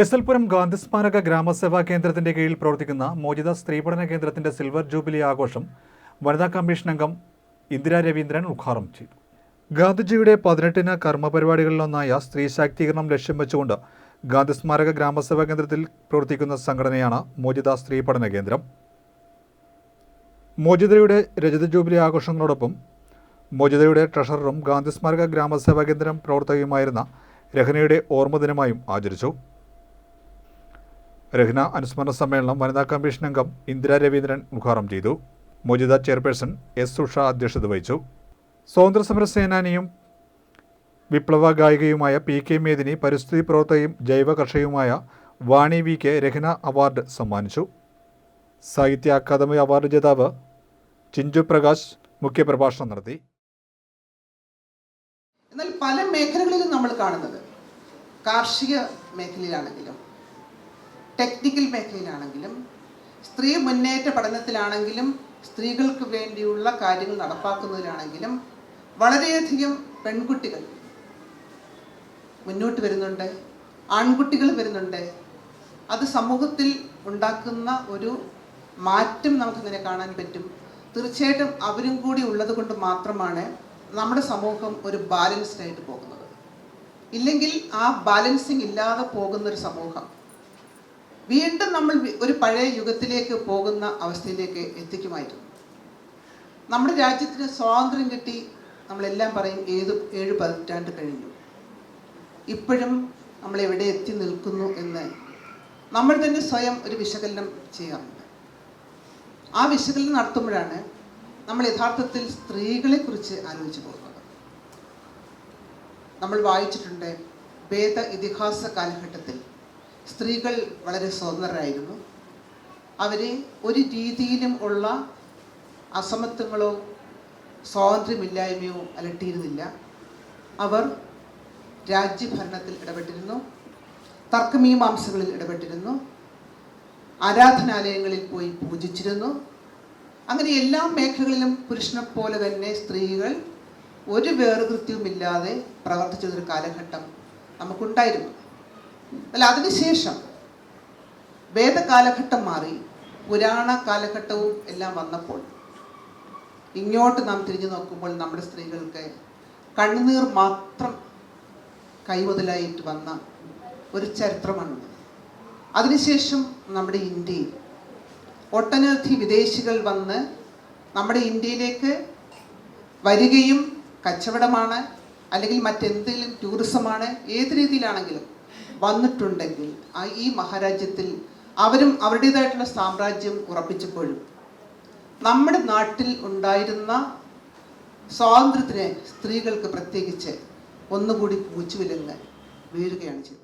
S Gandhi സ്മാരക ഗ്രാമസേവാ കേന്ദ്രത്തിന്റെ കീഴിൽ പ്രവർത്തിക്കുന്ന മോചിത സ്ത്രീപഠന കേന്ദ്രത്തിന്റെ സിൽവർ ജൂബിലി ആഘോഷം വനിതാ കമ്മീഷൻ അംഗം ഇന്ദിരാ രവീന്ദ്രൻ ഉദ്ഘാടനം ചെയ്തു. ഗാന്ധിജിയുടെ പതിനെട്ടിന് കർമ്മപരിപാടികളിലൊന്നായ സ്ത്രീ ശാക്തീകരണം ലക്ഷ്യം വെച്ചുകൊണ്ട് ഗാന്ധി സ്മാരക ഗ്രാമസേവാ കേന്ദ്രത്തിൽ പ്രവർത്തിക്കുന്ന സംഘടനയാണ് മോചിത സ്ത്രീ പഠന കേന്ദ്രം. മോചിതയുടെ രജത ജൂബിലി ആഘോഷങ്ങളോടൊപ്പം മോചിതയുടെ ട്രഷററും ഗാന്ധി സ്മാരക ഗ്രാമസേവാ കേന്ദ്രം പ്രവർത്തകയുമായിരുന്ന രഹനയുടെ ഓർമ്മദിനമായും ആചരിച്ചു. രഹ്ന അനുസ്മരണ സമ്മേളനം വനിതാ കമ്മീഷൻ അംഗം ഇന്ദിരാ രവീന്ദ്രൻ ഉദ്ഘാടനം ചെയ്തു. മോചിത ചെയർപേഴ്സൺ എസ് സുഷ അധ്യക്ഷത വഹിച്ചു. സ്വാതന്ത്ര്യസമര സേനാനിയും വിപ്ലവ ഗായികയുമായ പി കെ മേദിനി പരിസ്ഥിതി പ്രവർത്തകയും ജൈവ കർഷകയുമായ Vani V K Rahna award സമ്മാനിച്ചു. സാഹിത്യ അക്കാദമി അവാർഡ് ജേതാവ് ചിഞ്ചു പ്രകാശ് മുഖ്യപ്രഭാഷണം നടത്തി. എന്നാൽ പല മേഖലകളിലും നമ്മൾ കാണുന്നത് കാർഷിക മേഖലയിലാണെങ്കിലും ടെക്നിക്കൽ മേഖലയിലാണെങ്കിലും സ്ത്രീ മുന്നേറ്റ പഠനത്തിലാണെങ്കിലും സ്ത്രീകൾക്ക് വേണ്ടിയുള്ള കാര്യങ്ങൾ നടപ്പാക്കുന്നതിലാണെങ്കിലും വളരെയധികം പെൺകുട്ടികൾ മുന്നോട്ട് വരുന്നുണ്ട് ആൺകുട്ടികൾ വരുന്നുണ്ട്. അത് സമൂഹത്തിൽ ഉണ്ടാക്കുന്ന ഒരു മാറ്റം നമുക്കിങ്ങനെ കാണാൻ പറ്റും. തീർച്ചയായിട്ടും അവരും കൂടി ഉള്ളത് കൊണ്ട് മാത്രമാണ് നമ്മുടെ സമൂഹം ഒരു ബാലൻസ്ഡ് ആയിട്ട് പോകുന്നത്. ഇല്ലെങ്കിൽ ആ ബാലൻസിങ് ഇല്ലാതെ പോകുന്ന ഒരു സമൂഹം വീണ്ടും നമ്മൾ ഒരു പഴയ യുഗത്തിലേക്ക് പോകുന്ന അവസ്ഥയിലേക്ക് എത്തിക്കുമായിരുന്നു. നമ്മുടെ രാജ്യത്തിന് സ്വാതന്ത്ര്യം കിട്ടി നമ്മളെല്ലാം പറയും ഏത് ഏഴ് പതിറ്റാണ്ട് കഴിഞ്ഞു. ഇപ്പോഴും നമ്മൾ എവിടെ എത്തി നിൽക്കുന്നു എന്ന് നമ്മൾ തന്നെ സ്വയം ഒരു വിശകലനം ചെയ്യാറുണ്ട്. ആ വിശകലനം നടത്തുമ്പോഴാണ് നമ്മൾ യഥാർത്ഥത്തിൽ സ്ത്രീകളെ കുറിച്ച് ആലോചിച്ചു പോകുന്നത്. നമ്മൾ വായിച്ചിട്ടുണ്ട് വേദ ഇതിഹാസ കാലഘട്ടത്തിൽ സ്ത്രീകൾ വളരെ സ്വതന്ത്രരായിരുന്നു അവരെ ഒരു രീതിയിലും ഉള്ള അസമത്വങ്ങളോ സ്വാതന്ത്ര്യമില്ലായ്മയോ അലട്ടിയിരുന്നില്ല. അവർ രാജ്യഭരണത്തിൽ ഇടപെട്ടിരുന്നു. തർക്കമീമാംസകളിൽ ഇടപെട്ടിരുന്നു. ആരാധനാലയങ്ങളിൽ പോയി പൂജിച്ചിരുന്നു. അങ്ങനെ എല്ലാ മേഖലകളിലും പുരുഷനെ പോലെ തന്നെ സ്ത്രീകൾ ഒരു വേർകൃത്യവുമില്ലാതെ പ്രവർത്തിച്ചതൊരു കാലഘട്ടം നമുക്കുണ്ടായിരുന്നു. അല്ല അതിനുശേഷം വേദകാലഘട്ടം മാറി പുരാണ കാലഘട്ടവും എല്ലാം വന്നപ്പോൾ ഇങ്ങോട്ട് നാം തിരിഞ്ഞു നോക്കുമ്പോൾ നമ്മുടെ സ്ത്രീകൾക്ക് കണ്ണുനീർ മാത്രം കൈമുതലായിട്ട് വന്ന ഒരു ചരിത്രമാണ്. അതിനുശേഷം നമ്മുടെ ഇന്ത്യയിൽ ഒട്ടനവധി വിദേശികൾ വന്ന് നമ്മുടെ ഇന്ത്യയിലേക്ക് വരികയും കച്ചവടമാണ് അല്ലെങ്കിൽ മറ്റെന്തെങ്കിലും ടൂറിസമാണ് ഏത് രീതിയിലാണെങ്കിലും വന്നിട്ടുണ്ടെങ്കിൽ ഈ മഹാരാജ്യത്തിൽ അവരും അവരുടേതായിട്ടുള്ള സാമ്രാജ്യം ഉറപ്പിച്ചപ്പോഴും നമ്മുടെ നാട്ടിൽ ഉണ്ടായിരുന്ന സ്വാതന്ത്ര്യത്തിന് സ്ത്രീകൾക്ക് പ്രത്യേകിച്ച് ഒന്നുകൂടി പൂച്ചുവിലങ്ങ് വീഴുകയാണ് ചെയ്തത്.